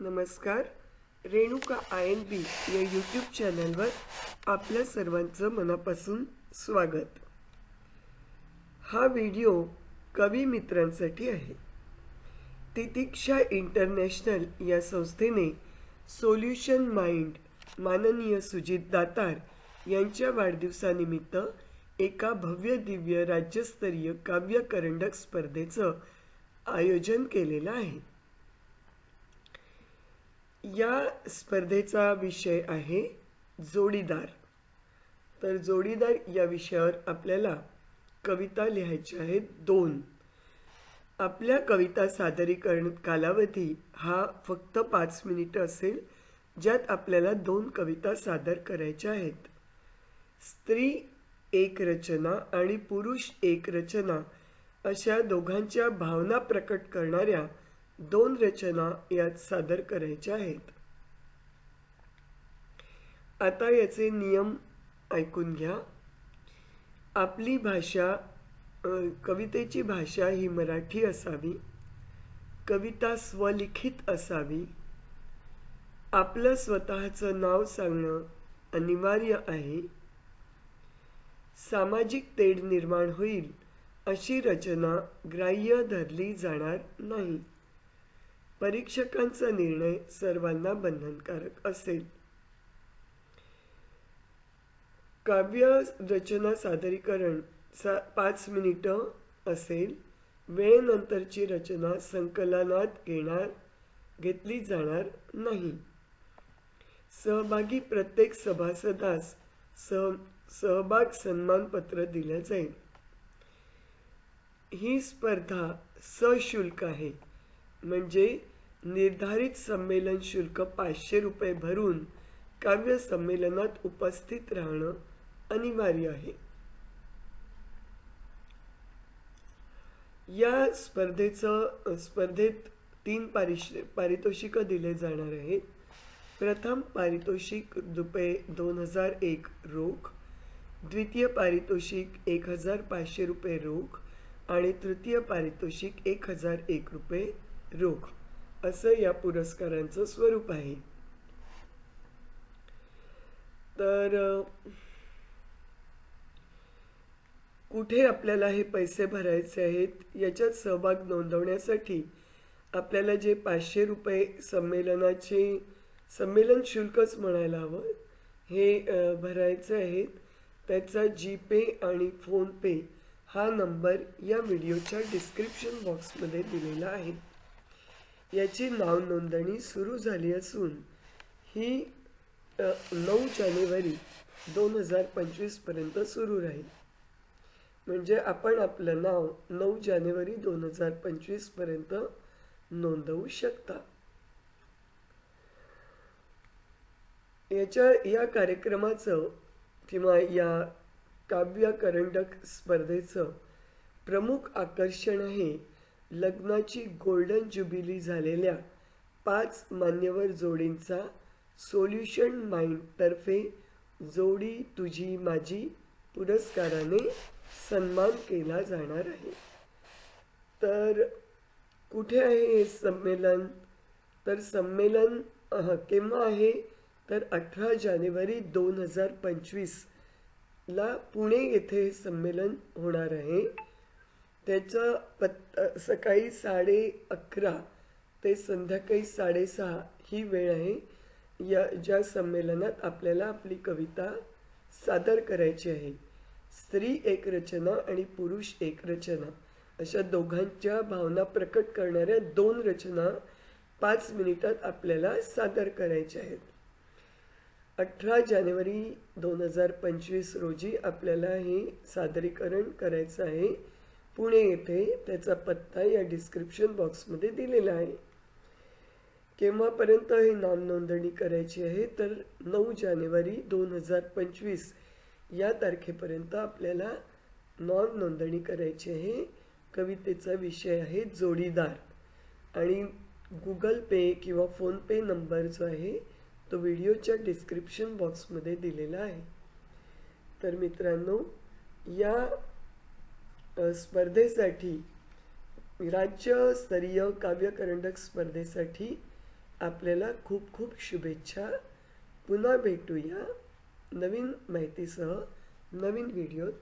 नमस्कार Renuka I N बी या YouTube चॅनलवर आपल्या सर्वांचं मनापासून स्वागत. हा व्हिडिओ कवी मित्रांसाठी आहे. तितिक्षा इंटरनॅशनल या संस्थेने सोल्युशन माइंड माननीय सुजित दातार यांच्या वाढदिवसानिमित्त एका भव्य दिव्य राज्यस्तरीय काव्य करंडक स्पर्धेचं आयोजन केलेलं आहे. या स्पर्धेचा विषय आहे जोडीदार. तर जोडीदार या विषयावर आपल्याला कविता लिहायच्या आहेत दोन. आपल्या कविता सादरीकरण कालावधी हा फक्त पाच मिनिटं असेल ज्यात आपल्याला दोन कविता सादर करायच्या आहेत. स्त्री एक रचना आणि पुरुष एक रचना अशा दोघांच्या भावना प्रकट करणाऱ्या दोन रचना यात सादर करायच्या आहेत. आता याचे नियम ऐकून घ्या. आपली भाषा कवितेची भाषा ही मराठी असावी. कविता स्वलिखित असावी. आपलं स्वतःचं नाव सांगणं अनिवार्य आहे. सामाजिक तेढ निर्माण होईल अशी रचना ग्राह्य धरली जाणार नाही. परीक्षकांचा निर्णय सर्वांना बंधनकारक असेल. काव्य रचना सादरीकरण सा पाच मिनिटं असेल. वेळेनंतरची रचना संकलनात घेणार घेतली जाणार नाही. सहभागी प्रत्येक सभासदास सह सहभाग सन्मानपत्र दिलं जाईल. ही स्पर्धा सशुल्क आहे. म्हणजे निर्धारित संमेलन शुल्क पाचशे रुपये भरून काव्य संमेलनात उपस्थित राहणं अनिवार्य आहे. या स्पर्धेचं स्पर्धेत तीन पारिश पारितोषिकं दिले जाणार आहेत. प्रथम पारितोषिक रुपये दोन हजार एक रोख द्वितीय पारितोषिक एक हजार पाचशे रुपये रोख आणि तृतीय पारितोषिक एक हजार एक रुपये रोख असं या पुरस्कारांचं स्वरूप आहे. तर कुठे आपल्याला हे पैसे भरायचे आहेत याच्यात सहभाग नोंदवण्यासाठी आपल्याला जे पाचशे रुपये संमेलनाचे संमेलन शुल्कच म्हणायला हवं हे भरायचे आहेत. त्याचा जी पे आणि फोनपे हा नंबर या व्हिडिओच्या डिस्क्रिप्शन बॉक्समध्ये दिलेला आहे. याची नाव नोंदणी सुरू झाली असून ही नऊ जानेवारी दोन हजार पंचवीसपर्यंत सुरू राहील. म्हणजे आपण आपलं नाव नऊ जानेवारी दोन हजार पंचवीसपर्यंत नोंदवू शकता. याच्या या कार्यक्रमाचं किंवा या काव्य करंडक स्पर्धेचं प्रमुख आकर्षण आहे लग्नाची गोल्डन ज्युबिली झालेल्या पाच मान्यवर जोडींचा सोल्युशन माइंडतर्फे जोडी तुझी माझी पुरस्काराने सन्मान केला जाणार आहे. तर कुठे आहे हे संमेलन? तर संमेलन केव्हा आहे? तर अठरा जानेवारी दोन हजार पंचवीसला पुणे येथे हे संमेलन होणार आहे. त्याचं पत् सकाळी साडे अकरा ते संध्याकाळी साडेसहा ही वेळ आहे. या ज्या संमेलनात आपल्याला आपली कविता सादर करायची आहे. स्त्री एक रचना आणि पुरुष एक रचना. अशा दोघांच्या भावना प्रकट करणाऱ्या दोन रचना पाच मिनिटात आपल्याला सादर करायच्या आहेत. अठरा जानेवारी दोन हजार पंचवीस रोजी आपल्याला हे सादरीकरण करायचं आहे. पुणे येथे त्याचा पत्ता या डिस्क्रिप्शन बॉक्समध्ये दिलेला आहे. केव्हापर्यंत हे नाम नोंदणी करायची आहे? तर नऊ जानेवारी दोन हजार पंचवीस या तारखेपर्यंत आपल्याला नॉन नोंदणी करायची आहे. कवितेचा विषय आहे जोडीदार. आणि गुगल पे किंवा फोनपे नंबर जो आहे तो व्हिडिओच्या डिस्क्रिप्शन बॉक्समध्ये दिलेला आहे. तर मित्रांनो या स्पर्धेसाठी राज्यस्तरीय काव्यकरंडक स्पर्धेसाठी आपल्याला खूप खूप शुभेच्छा. पुन्हा भेटूया नवीन माहितीसह नवीन व्हिडिओत.